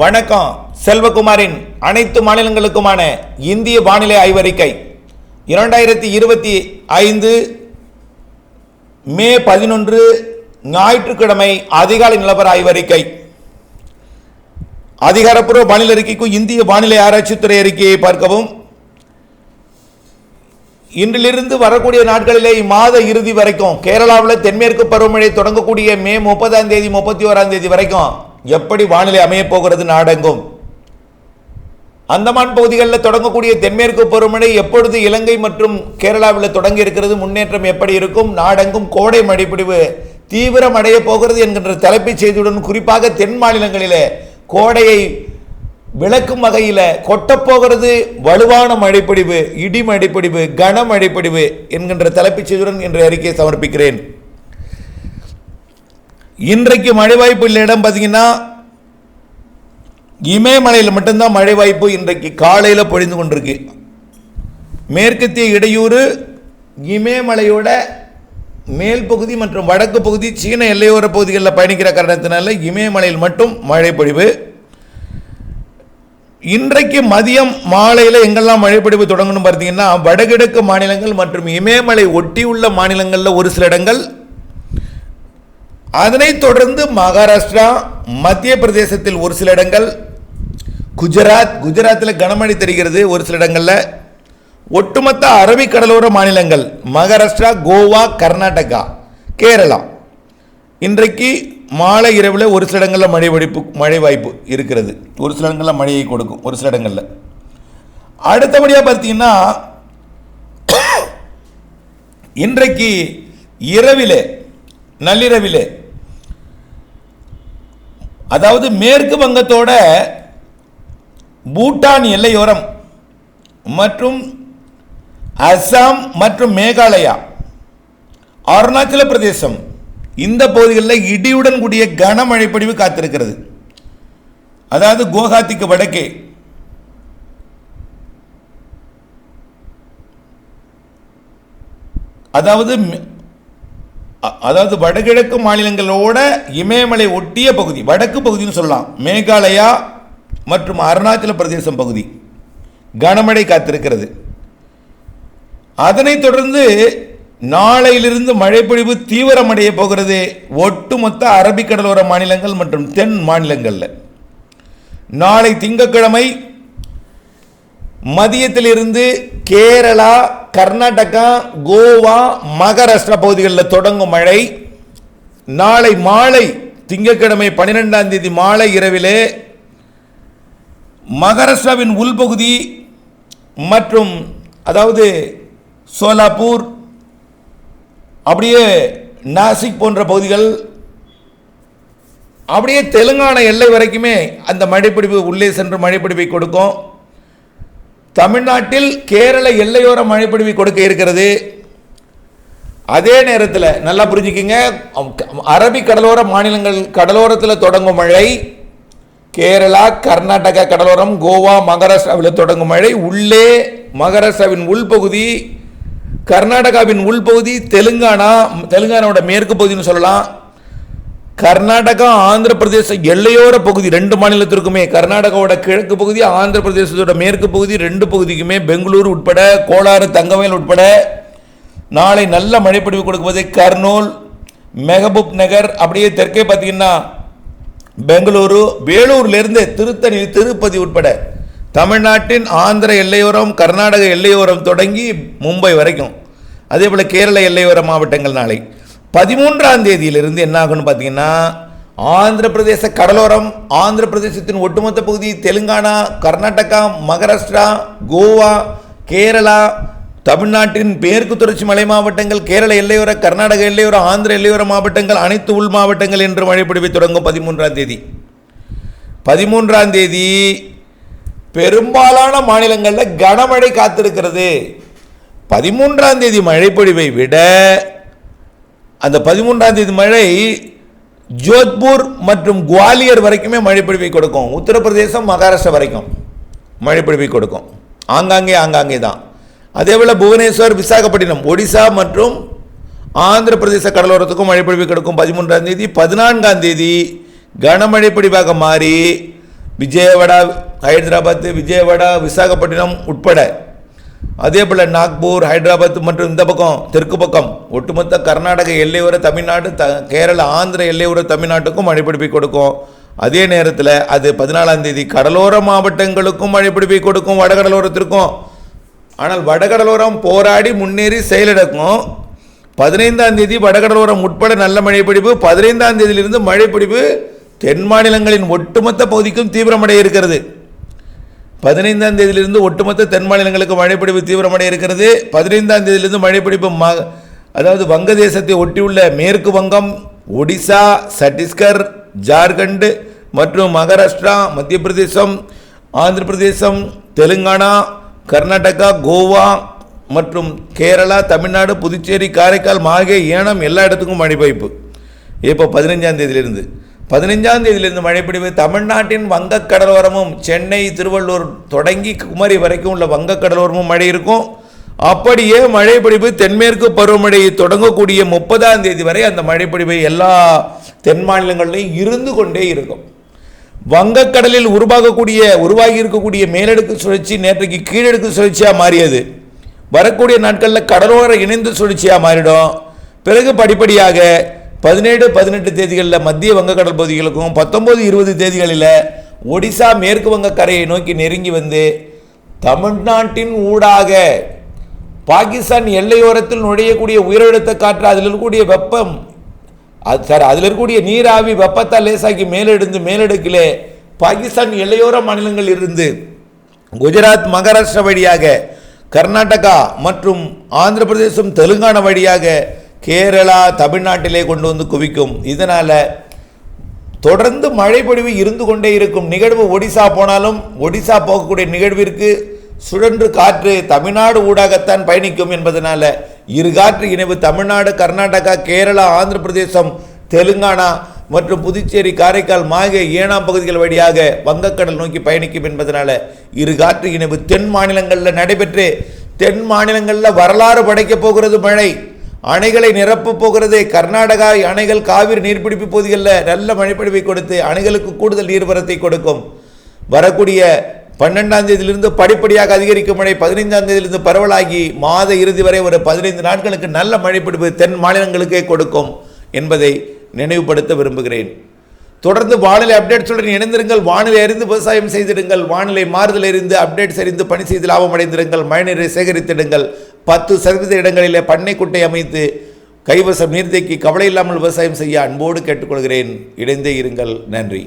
வணக்கம் செல்வகுமாரின் அனைத்து மாநிலங்களுக்குமான இந்திய வானிலை ஆய்வறிக்கை. இரண்டாயிரத்தி இருபத்தி ஐந்து மே பதினொன்று ஞாயிற்றுக்கிழமை அதிகாலை நிலவர ஆய்வறிக்கை. அதிகாரப்பூர்வ வானிலை அறிக்கைக்கும் இந்திய வானிலை ஆராய்ச்சித்துறை அறிக்கையை பார்க்கவும். இன்றிலிருந்து வரக்கூடிய நாட்களிலே இம்மாத இறுதி வரைக்கும் கேரளாவில் தென்மேற்கு பருவமழை தொடங்கக்கூடிய மே முப்பதாம் தேதி முப்பத்தி ஓராம் தேதி வரைக்கும் எப்படி வானிலை அமையப் போகிறது நாடெங்கும்? அந்தமான் பகுதிகளில் தொடங்கக்கூடிய தென்மேற்கு பருவமழை எப்பொழுது இலங்கை மற்றும் கேரளாவில் தொடங்கி இருக்கிறது முன்னேற்றம் எப்படி இருக்கும்? நாடெங்கும் கோடை மழைப்பிடிவு தீவிரம் அடைய போகிறது என்கின்ற தலைப்புச் செய்தியுடன் குறிப்பாக தென் மாநிலங்களிலே கோடையை விளக்கும் வகையில் கொட்டப்போகிறது வலுவான மழைப்பிடிவு இடி மழைப்பிடிவு கன மழைப்பிடிவு என்கின்ற தலைப்புச் செய்தியுடன் இன்றைய அறிக்கையை சமர்ப்பிக்கிறேன். இன்றைக்கு மழை வாய்ப்பு உள்ள இடம் பார்த்தீங்கன்னா இமயமலையில் மட்டும்தான் மழை வாய்ப்பு இன்றைக்கு காலையில் பொழிந்து கொண்டிருக்கு. மேற்கத்திய இடையூறு இமயமலையோட மேல் பகுதி மற்றும் வடக்கு பகுதி சீன எல்லையோர பகுதிகளில் பயணிக்கிற காரணத்தினால இமயமலையில் மட்டும் மழை பொழிவு இன்றைக்கு மதியம் மாலையில் எங்கெல்லாம் மழைப்பொழிவு தொடங்கணும் பார்த்தீங்கன்னா வடகிழக்கு மாநிலங்கள் மற்றும் இமயமலை ஒட்டியுள்ள மாநிலங்களில் ஒரு சில இடங்கள் அதனைத் தொடர்ந்து மகாராஷ்டிரா மத்திய பிரதேசத்தில் ஒரு சில இடங்கள் குஜராத் குஜராத்தில் கனமழை தெரிகிறது ஒரு சில இடங்களில். ஒட்டுமொத்த அரபிக் கடலோர மாநிலங்கள் மகாராஷ்டிரா கோவா கர்நாடகா கேரளா. இன்றைக்கு மாலை இரவில் ஒரு சில இடங்களில் மழை வெடிப்பு மழை வாய்ப்பு இருக்கிறது. ஒரு சில இடங்களில் மழையை கொடுக்கும் ஒரு சில இடங்களில். அடுத்தபடியாக பார்த்தீங்கன்னா இன்றைக்கு இரவிலே நள்ளிரவிலே. அதாவது மேற்கு வங்கத்தோட பூட்டான் எல்லையோரம் மற்றும் அஸ்ஸாம் மற்றும் மேகாலயா அருணாச்சல பிரதேசம் இந்த பகுதிகளில் இடியுடன் கூடிய கனமழை பொழிவு காத்திருக்கிறது. அதாவது குவஹாத்திக்கு வடக்கே. அதாவது அதாவது வடகிழக்கு மாநிலங்களோட இமயமலை ஒட்டிய பகுதி வடக்கு பகுதின்னு சொல்லலாம். மேகாலயா மற்றும் அருணாச்சல பிரதேசம் பகுதி. கனமழை காத்திருக்கிறது. அதனைத் தொடர்ந்து நாளையிலிருந்து மழைப்பொழிவு தீவிரமடைய போகிறது ஒட்டுமொத்த அரபிக்கடலோர மாநிலங்கள் மற்றும் தென் மாநிலங்களில். நாளை திங்கட்கிழமை மதியத்திலிருந்து கேரளா கர்நாடகா கோவா மகாராஷ்டிரா பகுதிகளில் தொடங்கும் மழை. நாளை மாலை திங்கட்கிழமை பன்னிரெண்டாம் தேதி மாலை இரவிலே மகாராஷ்டிராவின் உள்பகுதி மற்றும் அதாவது சோலாப்பூர் அப்படியே நாசிக் போன்ற பகுதிகள் அப்படியே தெலுங்கானா எல்லை வரைக்குமே அந்த மழைப்பிடிப்பு உள்ளே சென்று மழைப்பிடிப்பை கொடுக்கும். தமிழ்நாட்டில் கேரள எல்லையோர மழைப்பொழிவு கொடுக்க இருக்கிறது. அதே நேரத்தில் நல்லா புரிஞ்சுக்கிங்க. அரபிக் கடலோர மாநிலங்கள் கடலோரத்தில் தொடங்கும் மழை கேரளா கர்நாடகா கடலோரம் கோவா மகாராஷ்டிராவில் தொடங்கும் மழை உள்ளே மகாராஷ்டிராவின் உள்பகுதி கர்நாடகாவின் உள்பகுதி தெலுங்கானா தெலுங்கானாவோட மேற்கு பகுதின்னு சொல்லலாம். கர்நாடகா ஆந்திர பிரதேச எல்லையோர பகுதி ரெண்டு மாநிலத்திற்குமே கர்நாடகாவோட கிழக்கு பகுதி ஆந்திர பிரதேசத்தோட மேற்கு பகுதி ரெண்டு பகுதிக்குமே பெங்களூர் உட்பட கோலாறு தங்கவயல் உட்பட நாளை நல்ல மழைப்பொழிவு கொடுக்கும்போது கர்னூல் மெஹபூப் நகர் அப்படியே தெற்கே பார்த்தீங்கன்னா பெங்களூரு வேலூர்லேருந்து திருத்தணி திருப்பதி உட்பட தமிழ்நாட்டின் ஆந்திர எல்லையோரம் கர்நாடக எல்லையோரம் தொடங்கி மும்பை வரைக்கும். அதே போல் கேரள எல்லையோர மாவட்டங்கள் நாளை. பதிமூன்றாம் தேதியிலிருந்து என்ன ஆகும்னு பார்த்தீங்கன்னா ஆந்திர பிரதேச கடலோரம் ஆந்திர பிரதேசத்தின் ஒட்டுமொத்த பகுதி தெலுங்கானா கர்நாடகா மகாராஷ்டிரா கோவா கேரளா தமிழ்நாட்டின் மேற்கு தொடர்ச்சி மலை மாவட்டங்கள் கேரள எல்லையோர கர்நாடக எல்லையோர ஆந்திர எல்லையோர மாவட்டங்கள் அனைத்து உள் மாவட்டங்கள் என்று மழைப்பிடிவை தொடங்கும் பதிமூன்றாம் தேதி. பதிமூன்றாம் தேதி பெரும்பாலான மாநிலங்களில் கனமழை காத்திருக்கிறது. பதிமூன்றாம் தேதி மழைப்பொழிவை விட அந்த பதிமூன்றாம் தேதி மழை ஜோத்பூர் மற்றும் குவாலியர் வரைக்குமே மழைப்பொழிவை கொடுக்கும். உத்தரப்பிரதேசம் மகாராஷ்டிரா வரைக்கும் மழைப்பொழிவை கொடுக்கும். ஆங்காங்கே ஆங்காங்கே தான். அதே போல் புவனேஸ்வர் விசாகப்பட்டினம் ஒடிசா மற்றும் ஆந்திர பிரதேச கடலோரத்துக்கும் மழைப்பொழிவு கிடைக்கும். பதிமூன்றாம் தேதி பதினான்காம் தேதி கனமழை பொழிவாக மாறி விஜயவாடா ஹைதராபாத் விஜயவாடா விசாகப்பட்டினம் உட்பட அதே போல் நாக்பூர் ஹைதராபாத் மற்றும் இந்த பக்கம் தெற்கு பக்கம் ஒட்டுமொத்த கர்நாடக எல்லையோர தமிழ்நாடு த கேரள ஆந்திர எல்லையோர தமிழ்நாட்டுக்கும் மழைப்பிடிப்பை கொடுக்கும். அதே நேரத்தில் அது பதினாலாம் தேதி கடலோர மாவட்டங்களுக்கும் மழைப்பிடிப்பை கொடுக்கும் வடகடலோரத்திற்கும். ஆனால் வடகடலோரம் போராடி முன்னேறி செயலிழக்கும். பதினைந்தாம் தேதி வடகடலோரம் உட்பட நல்ல மழைப்பிடிப்பு பதினைந்தாம் தேதியிலிருந்து மழைப்பிடிப்பு தென் மாநிலங்களின் ஒட்டுமொத்த பகுதிக்கும் தீவிரமடைய இருக்கிறது. பதினைந்தாம் தேதியிலிருந்து ஒட்டுமொத்த தென் மாநிலங்களுக்கு மழைப்பிடிப்பு தீவிரமடைய இருக்கிறது. பதினைந்தாம் தேதியிலிருந்து மழைப்பிடிப்பு ம அதாவது வங்கதேசத்தை ஒட்டியுள்ள மேற்கு வங்கம் ஒடிசா சத்தீஸ்கர் ஜார்க்கண்ட் மற்றும் மகாராஷ்டிரா மத்திய பிரதேசம் ஆந்திர பிரதேசம் தெலுங்கானா கர்நாடகா கோவா மற்றும் கேரளா தமிழ்நாடு புதுச்சேரி காரைக்கால் மாகே ஏனம் எல்லா இடத்துக்கும் மழை பாய்ப்பு இப்போ பதினஞ்சாம் தேதியிலிருந்து. பதினைஞ்சாம் தேதியிலிருந்து மழைப்பிடிவு. தமிழ்நாட்டின் வங்கக் கடலோரமும் சென்னை திருவள்ளூர் தொடங்கி குமரி வரைக்கும் உள்ள வங்கக் கடலோரமும் மழை இருக்கும். அப்படியே மழைப்பிடிவு தென்மேற்கு பருவமழை தொடங்கக்கூடிய முப்பதாம் தேதி வரை அந்த மழைப்பிடிப்பு எல்லா தென் மாநிலங்களிலும் இருந்து கொண்டே இருக்கும். வங்கக்கடலில் உருவாகக்கூடிய உருவாகி இருக்கக்கூடிய மேலடுக்கு சுழற்சி நேற்றைக்கு கீழடுக்கு சுழற்சியாக மாறியது. வரக்கூடிய நாட்களில் கடலோர இணைந்து சுழற்சியாக மாறிடும். பிறகு படிப்படியாக பதினேழு பதினெட்டு தேதிகளில் மத்திய வங்கக்கடல் பகுதிகளுக்கும் பத்தொம்போது இருபது தேதிகளில் ஒடிசா மேற்கு வங்க கரையை நோக்கி நெருங்கி வந்து தமிழ்நாட்டின் ஊடாக பாகிஸ்தான் எல்லையோரத்தில் நுழையக்கூடிய உயரழுத்த காற்று அதில் இருக்கக்கூடிய வெப்பம் அது சார் அதில் இருக்கக்கூடிய நீராவி வெப்பத்தால் லேசாக்கி மேலெடுந்து மேலெடுக்கிலே பாகிஸ்தான் எல்லையோர மாநிலங்கள் இருந்து குஜராத் மகாராஷ்டிரா வழியாக கர்நாடகா மற்றும் ஆந்திர பிரதேசம் தெலுங்கானா வழியாக கேரளா தமிழ்நாட்டிலே கொண்டு வந்து குவிக்கும். இதனால் தொடர்ந்து மழைப்பொழிவு இருந்து கொண்டே இருக்கும். நிகழ்வு ஒடிசா போனாலும் ஒடிசா போகக்கூடிய நிகழ்விற்கு சுழன்று காற்று தமிழ்நாடு ஊடாகத்தான் பயணிக்கும் என்பதனால இரு காற்று இணைவு தமிழ்நாடு கர்நாடகா கேரளா ஆந்திர பிரதேசம் தெலுங்கானா மற்றும் புதுச்சேரி காரைக்கால் மாகே ஏனாம் பகுதிகள் வழியாக வங்கக்கடல் நோக்கி பயணிக்கும் என்பதனால இரு காற்று இணைவு தென் மாநிலங்களில் நடைபெற்று தென் மாநிலங்களில் வரலாறு படைக்கப் போகிறது மழை. அணைகளை நிரப்பப் போகிறது கர்நாடகா அணைகள் காவிரி நீர்பிடிப்பு பகுதிகளில் நல்ல மழைப்பொழிவை கொடுத்து அணைகளுக்கு கூடுதல் நீர்வரத்தை கொடுக்கும். வரக்கூடிய பன்னெண்டாம் தேதியிலிருந்து படிப்படியாக அதிகரிக்கும் மழை பதினைந்தாம் தேதியிலிருந்து பரவலாகி மாத இறுதி வரை ஒரு பதினைந்து நாட்களுக்கு நல்ல மழைப்பிடிப்பு தென் மாநிலங்களுக்கே கொடுக்கும் என்பதை நினைவுபடுத்த விரும்புகிறேன். தொடர்ந்து வானிலை அப்டேட்ஸுடன் இணைந்திருங்கள். வானிலை அறிந்து விவசாயம் செய்திடுங்கள். வானிலை மாறுதல் அறிந்து அப்டேட்ஸ் அறிந்து பணி செய்து லாபம் அடைந்திருங்கள். மழைநீரை சேகரித்திடுங்கள். பத்து சதவீத இடங்களிலே பண்ணை குட்டை அமைத்து கைவசம் நீர்த்தேக்கி கவலை இல்லாமல் விவசாயம் செய்ய அன்போடு கேட்டுக்கொள்கிறேன். இணைந்தே இருங்கள். நன்றி.